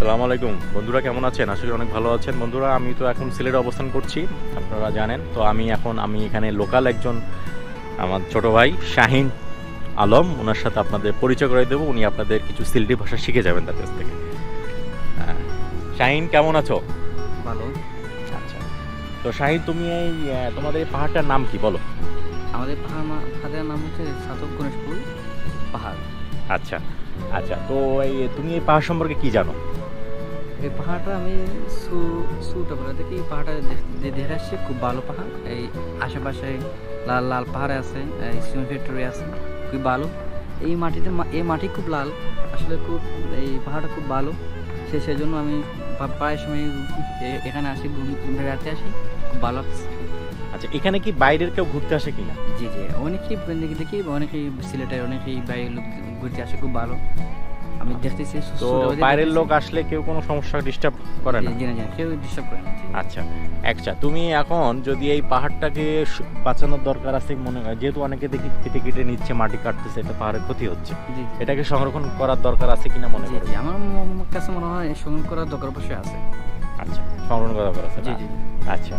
সালাম আলাইকুম। বন্ধুরা কেমন আছেন? আসলে অনেক ভালো আছেন। বন্ধুরা আমি তো এখন সিলেটে অবস্থান করছি আপনারা জানেন। তো আমি এখন আমি এখানে লোকাল একজন আমার ছোট ভাই শাহিন আলম ওনার সাথে আপনাদের পরিচয় করে দেবো। উনি আপনাদের কিছু সিলেটি ভাষা শিখে যাবেন তার কাছ থেকে। হ্যাঁ। শাহিন কেমন আছো? ভালো। আচ্ছা। তো শাহিন তুমি এই তোমাদের এই পাহাড়টার নাম কি বলো? আমাদের পাহাড় পাহাড়ের নাম হচ্ছে সাতক গণেশপুর পাহাড়। আচ্ছা। আচ্ছা তো এই তুমি এই পাহাড় সম্পর্কে কি জানো? এই পাহাড়টা আমি সু সুটাপড়া থেকে এই পাহাড়টা দেখ- দেখে আসছি খুব ভালো পাহাড়। এই আশেপাশে লাল লাল পাহাড় আছে এই সিমেন্ট ফ্যাক্টরি আছে খুব ভালো। এই মাটিতে এই মাটি খুব লাল আসলে খুব এই পাহাড়টা খুব ভালো। সে সেজন্য আমি প্রায় সময় এখানে আসি ঘুরে বেড়াতে আসি খুব ভালো আচ্ছা এখানে কি বাইরের কেউ ঘুরতে আসে কিনা? জি জি অনেকেই দেখি দেখি অনেকেই সিলেটে অনেকেই বাইরের লোক ঘুরতে আসে খুব ভালো। দেখতেছি তো বাইরের লোক আসলে কেউ কোনো সমস্যা ডিস্টার্ব করে না? জি না কেউ ডিস্টার্ব করে না। আচ্ছা আচ্ছা তুমি এখন যদি এই পাহাড়টাকে বাঁচানোর দরকার আছে মনে হয় যেহেতু অনেকে দেখি কেটে কেটে নিচ্ছে মাটি কাটতেছে এটা পাহাড়ের ক্ষতি হচ্ছে। এটাকে সংরক্ষণ করার দরকার আছে কিনা মনে করো? আমার কাছে মনে হয় সংগ্রহ করার দরকার অবশ্যই আছে। আচ্ছা সংরক্ষণ করার দরকার আছে জি জি। আচ্ছা।